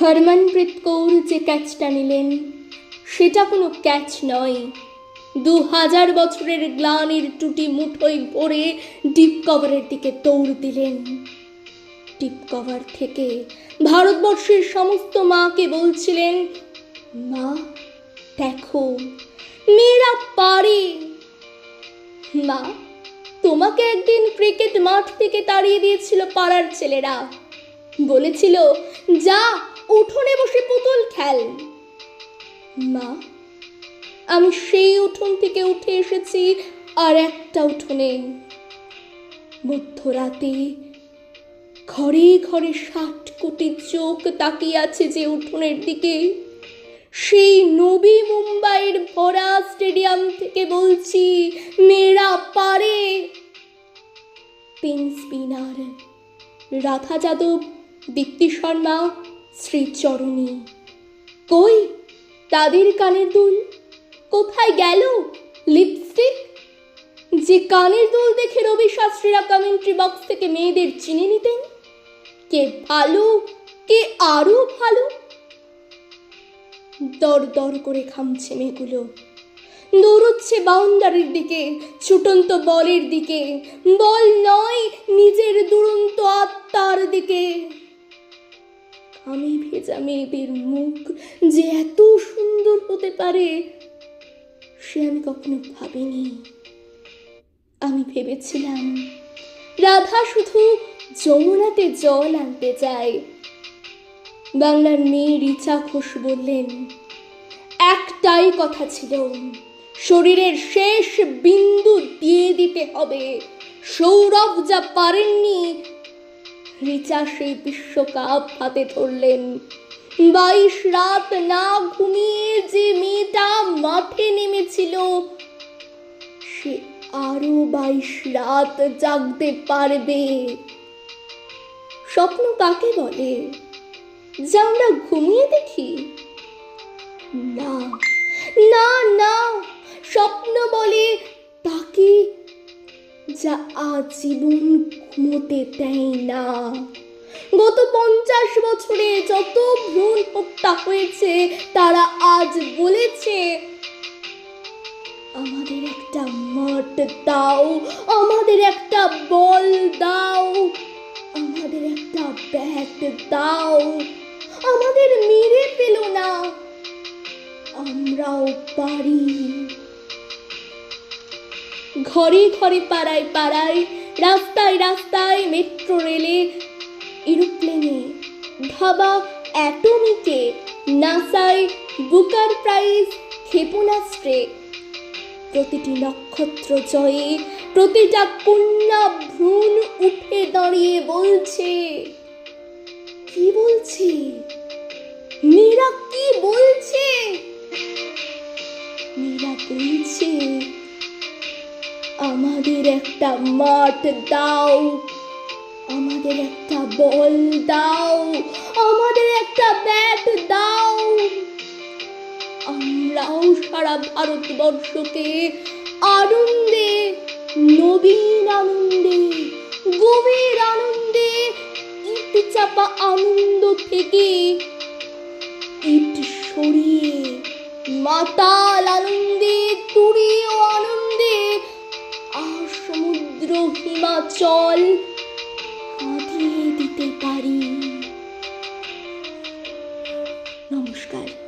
হরমনপ্রীত কৌর যে ক্যাচটা নিলেন, সেটা কোনো ক্যাচ নয়। দু হাজার বছরের গ্লানির টুটি মুঠোয় ভরে ডিপ কভারের দিকে দৌড় দিলেন। ডিপ কভার থেকে ভারতবর্ষের সমস্ত মাকে বলছিলেন, মা, দেখো, মেয়েরা পারে। মা, তোমাকে একদিন ক্রিকেট মাঠ থেকে তাড়িয়ে দিয়েছিল পাড়ার ছেলেরা। বলেছিল, যা, উঠোনে বসে পুতুল খেল। মা, আমি সেই উঠোন থেকে উঠে এসেছি, আর একটা উঠোনে। মধ্যরাতে ঘরে ঘরে ষাট কোটি চোখ তাকিয়ে আছে যে উঠোনের দিকে। সেই নবী মুম্বাইয়ের ভরা স্টেডিয়াম থেকে বলছি, মেয়েরা, পারে। তিন স্পিনার, রাধা যাদব দীপ্তি শর্মা শ্রীচরণী। কই, তাদের কানের দুল? কোথায় গেল লিপস্টিক যে কানের দুল দেখে রবি শাস্ত্রীরা কমেন্ট্রি বক্স থেকে মেয়েদের চিনে নিতেন? কে ভালো, কে আরও ভালো? দর দর করে খামছে মেয়েগুলো। দৌড়চ্ছে বাউন্ডারির দিকে, ছুটন্ত বলের দিকে। বল নয়, নিজের দুরন্ত আত্মার দিকে। আমি ভেজা মেয়েদের মুখ যে এত সুন্দর হতে পারে, সে আমি কখনো ভাবিনি। আমি ভেবেছিলাম, রাধা শুধু যমুনাতে জল আনতে যায়। বাংলার মেয়ে রিচা ঘোষ বললেন, একটাই কথা ছিল, শরীরের শেষ বিন্দু দিয়ে দিতে হবে। সৌরভ যা পারেননি রিচা সেই বিশ্বকাপ হাতে ধরলেন। বাইশ রাত না ঘুমিয়ে যে মেয়েটা মাঠে নেমেছিল, সে আরও বাইশ রাত জাগতে পারবে। স্বপ্ন কাকে বলে? যা আমরা ঘুমিয়ে দেখি? না না যা আজীবন ঘুমোতে দেয় না। গত পঞ্চাশ বছরে যত ভ্রূণ হত্যা হয়েছে, তারা আজ বলেছে, আমাদের একটা মাঠ দাও, আমাদের একটা বল দাও, আমাদের একটা ব্যাট দাও, আমাদের মেরে পেল না। আমরাও পারি। ঘরে ঘরে পাড়ায় পাড়ায়, রাস্তায় রাস্তায় মেট্রো রেলে, এরোপ্লেনে। ধাবা অ্যাটমিকে নাসায় বুকার প্রাইজ ক্ষেপণাস্ত্রে। প্রতিটি নক্ষত্র জয়ে, প্রতিটা কন্যা ভ্রূণ উঠে দাঁড়িয়ে বলছে, কি বলছে? মীরা কি বলছে? আমাদের একটা মাঠ দাও। আমাদের একটা বল দাও। আমাদের একটা ব্যাট দাও। আমরাও সারা ভারতবর্ষকে আনন্দে, নবীন আনন্দে, গভীর আনন্দে, ইট চাপা আনন্দ থেকে ইট সরিয়ে মাতাল আনন্দে সমুদ্র হিমাচল। কাঁদিয়ে দিতে পারি। নমস্কার।